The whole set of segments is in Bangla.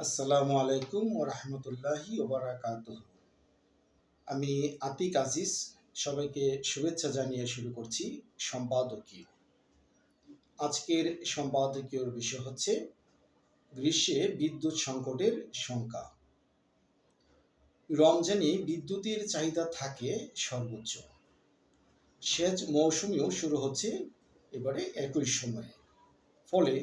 আসসালামু আলাইকুম ও রহমতুল্লাহি ওবরাকাত আমি আতিক আজিজ, সবাইকে শুভেচ্ছা জানিয়ে শুরু করছি সম্পাদকীয়। আজকের সম্পাদকীয়র বিষয় হচ্ছে গ্রীষ্মে বিদ্যুৎ সংকটের শঙ্কা রমজানে বিদ্যুতের চাহিদা থাকে সর্বোচ্চ। সেচ মৌসুমেও শুরু হচ্ছে এবারে একই সময়ে। ফলে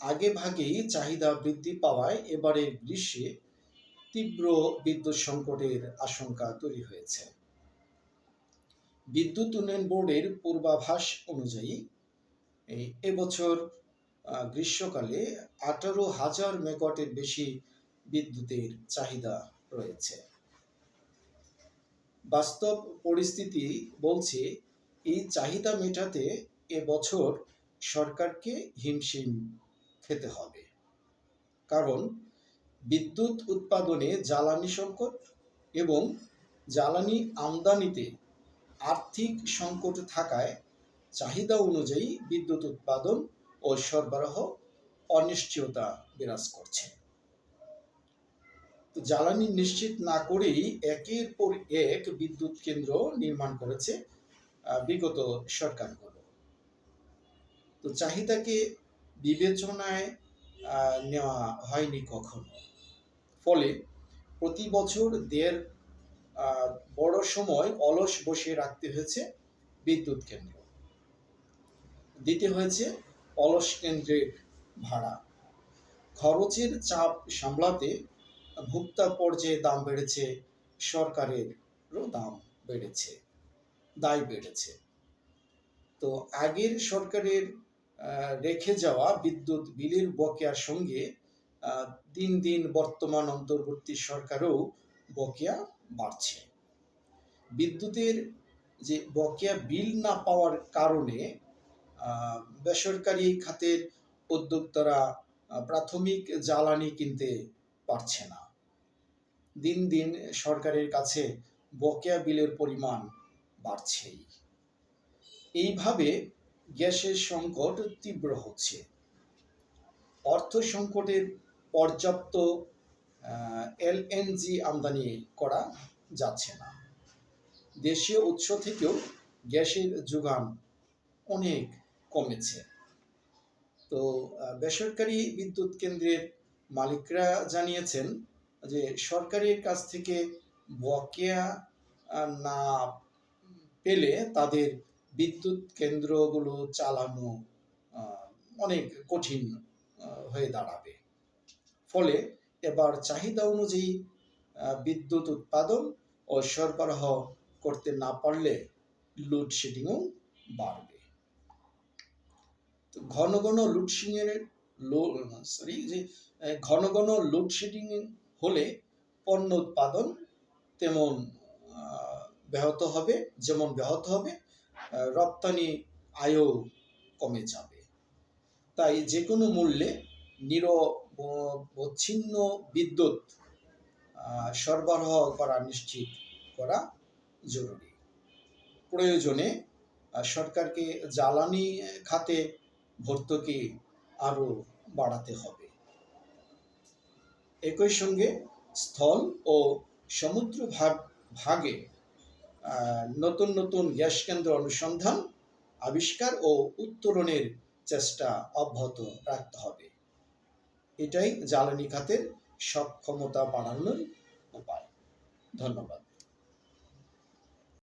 আগে ভাগেই চাহিদা বৃদ্ধি পাওয়ায় এবারে গ্রীষ্মে তীব্র বিদ্যুৎ সংকটের আশঙ্কা তৈরি হয়েছে। বিদ্যুৎ উন্নয়ন বোর্ডের পূর্বাভাস অনুযায়ী এবছর গ্রীষ্মকালে আঠারো হাজার মেগাওয়াটের বেশি বিদ্যুতের চাহিদা রয়েছে। বাস্তব পরিস্থিতি বলছে, এই চাহিদা মেটাতে এবছর সরকারকে হিমশিম খেতে হবে। কারণ বিদ্যুৎ উৎপাদনে জ্বালানি সংকট এবং জ্বালানি আমদানিতে আর্থিক সংকট থাকায় চাহিদা অনুযায়ী বিদ্যুৎ উৎপাদন ও সরবরাহ অনিশ্চয়তা বিরাজ করছে। জ্বালানি নিশ্চিত না করেই একের পর এক বিদ্যুৎ কেন্দ্র নির্মাণ করেছে বিগত সরকারগুলো। তো চাহিদাকে বিবেচনায় নেওয়া হয়নি কখনো। ফলে প্রতি বছর দেড় বড় সময় অলস বসে রাখতে হয়েছে বিদ্যুৎ কেন্দ্র। দিতে হয়েছে অলস কেন্দ্রের ভাড়া। খরচের চাপ সামলাতে ভোক্তা পর্যায়ে দাম বেড়েছে, সরকারেরও দাম বেড়েছে, দায় বেড়েছে। তো আগের সরকারের রেখে যাওয়া বিদ্যুৎ বিলের বকেয়ার সঙ্গে দিন দিন বর্তমান অন্তর্বর্তী সরকারও বকেয়া বাড়ছে। বিদ্যুতের যে বকেয়া বিল না পাওয়ার কারণে বেসরকারি খাতের উদ্যোক্তারা প্রাথমিক জ্বালানি কিনতে পারছে না। দিন দিন সরকারের কাছে বকেয়া বিলের পরিমাণ বাড়ছেই। এইভাবে গ্যাসের সংকট তীব্র হচ্ছে। অর্থ সংকটের পর্যাপ্ত এলএনজি আমদানি করা যাচ্ছে না। দেশীয় উৎস থেকেও গ্যাসের যোগান অনেক কমেছে। তো বেসরকারি বিদ্যুৎ কেন্দ্রের মালিকরা জানিয়েছেন যে সরকারের কাছ থেকে বকেয়া না পেলে তাদের বিদ্যুৎ কেন্দ্রগুলো চালানো অনেক কঠিন হয়ে দাঁড়াবে। ফলে এবার চাহিদা অনুযায়ী বিদ্যুৎ উৎপাদন ও সরবরাহ করতে না পারলে লোডশেডিংও বাড়বে। ঘন ঘন লোডশেডিংয়ের সরি যে ঘন ঘন লোডশেডিং হলে পণ্য উৎপাদন তেমন ব্যাহত হবে, যেমন ব্যাহত হবে রপ্তানি আয়ও কমে যাবে। তাই যে কোনো মূল্যে নিরবচ্ছিন্ন বিদ্যুৎ সরবরাহ করা নিশ্চিত করা জরুরি। প্রয়োজনে সরকারকে জ্বালানি খাতে ভর্তুকি আরও বাড়াতে হবে। একই সঙ্গে স্থল ও সমুদ্র ভাগ ভাগে নতুন নতুন গ্যাস কেন্দ্র অনুসন্ধান, আবিষ্কার ও উত্তরণের চেষ্টা অব্যাহত রাখতে হবে। এটাই জ্বালানি খাতের সক্ষমতা বাড়ানোর উপায়। ধন্যবাদ।